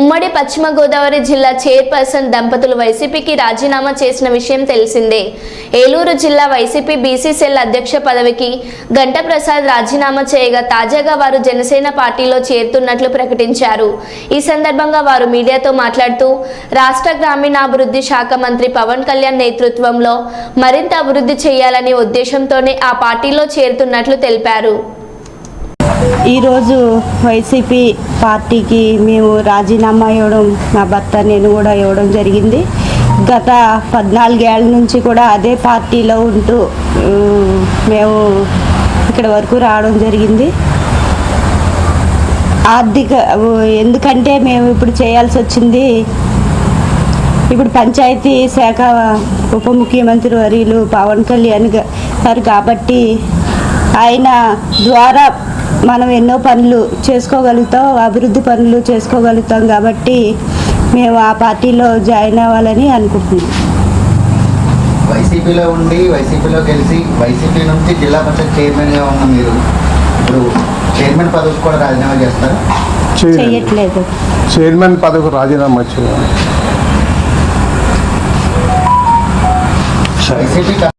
ఉమ్మడి పశ్చిమ గోదావరి జిల్లా చైర్పర్సన్ దంపతులు వైసీపీకి రాజీనామా చేసిన విషయం తెలిసిందే. ఏలూరు జిల్లా వైసీపీ బీసీ సెల్ అధ్యక్ష పదవికి గంట ప్రసాద్ రాజీనామా చేయగా తాజాగా వారు జనసేన పార్టీలో చేరుతున్నట్లు ప్రకటించారు. ఈ సందర్భంగా వారు మీడియాతో మాట్లాడుతూ రాష్ట్ర గ్రామీణాభివృద్ధి శాఖ మంత్రి పవన్ కళ్యాణ్ నేతృత్వంలో మరింత అభివృద్ధి చేయాలనే ఉద్దేశంతోనే ఆ పార్టీలో చేరుతున్నట్లు తెలిపారు. ఈరోజు వైసీపీ పార్టీకి మేము రాజీనామా ఇవ్వడం నా భర్త నేను కూడా ఇవ్వడం జరిగింది. గత పద్నాలుగేళ్ళ నుంచి కూడా అదే పార్టీలో ఉంటూ మేము ఇక్కడ వరకు రావడం జరిగింది. ఆర్థిక ఎందుకంటే మేము ఇప్పుడు చేయాల్సి వచ్చింది ఇప్పుడు పంచాయతీ శాఖ ఉప ముఖ్యమంత్రి వర్యులు పవన్ కళ్యాణ్ గారు కాబట్టి ఆయన ద్వారా మనం ఎన్నో పనులు చేసుకోగలుగుతాం అభివృద్ధి పనులు చేసుకోగలుగుతాం కాబట్టి మేము ఆ పార్టీలో జాయిన్ అవ్వాలని అనుకుంటున్నాం. వైసీపీలో ఉండి వైసీపీలో గెలిచి వైసీపీ నుంచి జిల్లా పరిషత్ చైర్మన్గా ఉన్న మీరు ఇప్పుడు చైర్మన్ పదవికి కూడా రాజీనామా చేస్తారు? చేయలేదు. చెయ్యట్లేదు చైర్మన్ పదవికి రాజీనామా చేయాలి. వైసీపీ